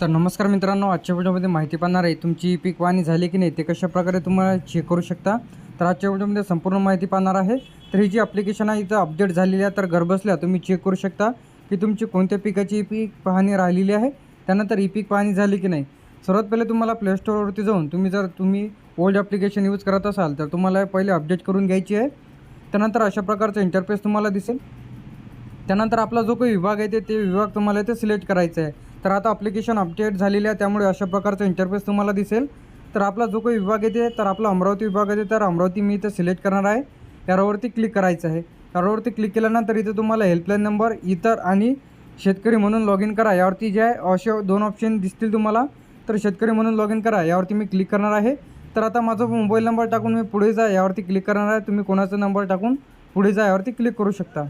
तर नमस्कार मित्रांनो आजच्या व्हिडिओमध्ये माहिती पाहणार आहे तुमची पीक पाहणी झाली की नाही ते कशा प्रकारे तुम्हाला चेक करू शकता? तर आजच्या व्हिडिओमध्ये संपूर्ण माहिती पाहणार आहे. तर ही जी ॲप्लिकेशन आहे इथं अपडेट झालेली आहे तर घरबसल्या तुम्ही चेक करू शकता की तुमची कोणत्या पिकाची पीक पाहणी राहिलेली आहे त्यानंतर ई पीक पाहणी झाली की नाही. सर्वात पहिले तुम्हाला प्ले स्टोअरवरती जाऊन तुम्ही जर तुम्ही ओल्ड ॲप्लिकेशन यूज करत असाल तर तुम्हाला पहिले अपडेट करून घ्यायची आहे. त्यानंतर अशा प्रकारचा इंटरफेस तुम्हाला दिसेल. त्यानंतर आपला जो काही विभाग आहे ते ते विभाग तुम्हाला इथे सिलेक्ट करायचा आहे. तर आता ॲप्लिकेशन अपडेट झालेली आहे त्यामुळे अशा प्रकारचं इंटरफेस तुम्हाला दिसेल. तर आपला जो काही विभाग येते तर आपला अमरावती विभाग येते तर अमरावती मी इथं सिलेक्ट करणार आहे. यावरती क्लिक करायचं आहे. यावरती क्लिक केल्यानंतर इथं तुम्हाला हेल्पलाईन नंबर इतर आणि शेतकरी म्हणून लॉग इन करा. यावरती जे आहे असे दोन ऑप्शन दिसतील तुम्हाला. तर शेतकरी म्हणून लॉग इन करा. यावरती मी क्लिक करणार आहे. तर आता माझा मोबाईल नंबर टाकून मी पुढे जा. यावरती क्लिक करणार आहे. तुम्ही कोणाचा नंबर टाकून पुढे जा. यावरती क्लिक करू शकता.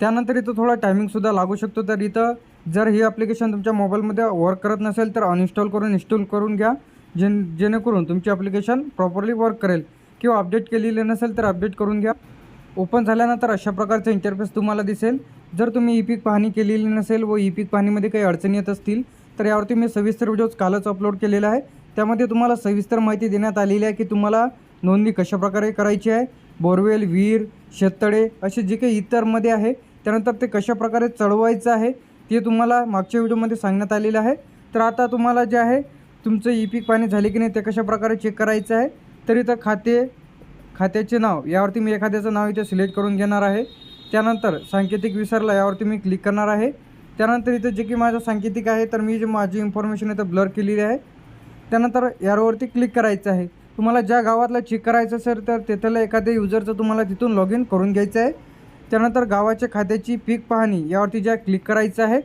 त्यानंतर इथं थोडा टायमिंगसुद्धा लागू शकतो. तर इथं जर ही ॲप्लिकेशन तुमच्या मोबाईलमध्ये वर्क करत नसेल तर अनइन्स्टॉल करून इन्स्टॉल करून घ्या. जेन जेणेकरून तुमची ॲप्लिकेशन प्रॉपरली वर्क करेल. किंवा अपडेट केलेली नसेल तर अपडेट करून घ्या. ओपन झाल्यानंतर अशा प्रकारचा इंटरफेस तुम्हाला दिसेल. जर तुम्ही ई पीक पाहणी केलेली नसेल व ई पीक पाहणीमध्ये काही अडचणी येत असतील तर यावरती मी सविस्तर व्हिडिओज कालच अपलोड केलेला आहे. त्यामध्ये तुम्हाला सविस्तर माहिती देण्यात आलेली आहे की तुम्हाला नोंदणी कशाप्रकारे करायची आहे. बोरवेल विहीर शेततळे असे जे काही इतरमध्ये आहे त्यानंतर ते कशाप्रकारे चढवायचं आहे ते तुम्हाला मागच्या व्हिडिओमध्ये सांगण्यात आलेलं आहे. तर आता तुम्हाला जे आहे तुमचं ई पीक पाणी झाले की नाही ते कशाप्रकारे चेक करायचं आहे. तर इथं खाते खात्याचे नाव यावरती मी एखाद्याचं नाव इथे सिलेक्ट करून घेणार आहे. त्यानंतर सांकेतिक विसरला यावरती मी क्लिक करणार आहे. त्यानंतर इथं जे की माझं सांकेतिक आहे तर मी जे माझी इन्फॉर्मेशन इथं ब्लर केलेली आहे. त्यानंतर यावरती क्लिक करायचं आहे. तुम्हाला ज्या गावातला चेक करायचं असेल तर तेथलं एखाद्या युजरचं तुम्हाला तिथून लॉग इन करून घ्यायचं आहे. त्यानंतर गावाच्या खात्याची पीक पाहणी यावरती ज्या क्लिक करायचं आहे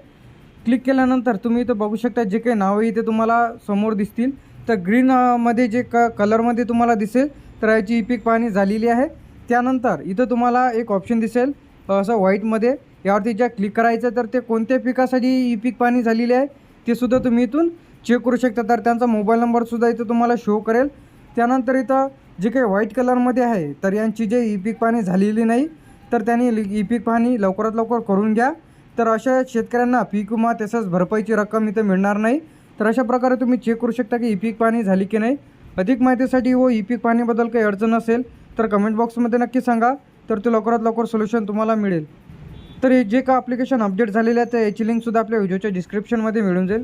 क्लिक केल्यानंतर तुम्ही इथं बघू शकता जे काही नावं इथे तुम्हाला समोर दिसतील. तर ग्रीनमध्ये जे क कलरमध्ये तुम्हाला दिसेल तर याची ई पीक पाहणी झालेली आहे. त्यानंतर इथं तुम्हाला एक ऑप्शन दिसेल असं व्हाईटमध्ये यावरती ज्या क्लिक करायचं तर ते कोणत्या पिकासाठी ई पीक पाहणी झालेली आहे ते सुद्धा तुम्ही इथून चेक करू शकता. तर त्यांचा मोबाईल नंबरसुद्धा इथं तुम्हाला शो करेल. त्यानंतर इथं जे काही व्हाईट कलरमध्ये आहे तर यांची जे ई पीक पाहणी झालेली नाही तर त्यांनी ई पीक पाहणी लवकरात लवकर करून घ्या. तर अशा शेतकऱ्यांना पीक विमा तसंच भरपाईची रक्कम इथं मिळणार नाही. तर अशा प्रकारे तुम्ही चेक करू शकता की ई पीक पाहणी झाली की नाही. अधिक माहितीसाठी व ई पीक पाहणीबद्दल काही अडचण असेल तर कमेंट बॉक्समध्ये नक्की सांगा. तर ते लवकरात लवकर सोल्युशन तुम्हाला मिळेल. तर हे जे का ॲप्लिकेशन अपडेट झालेलं आहे तर याची लिंकसुद्धा आपल्या व्हिडिओच्या डिस्क्रिप्शनमध्ये मिळून जाईल.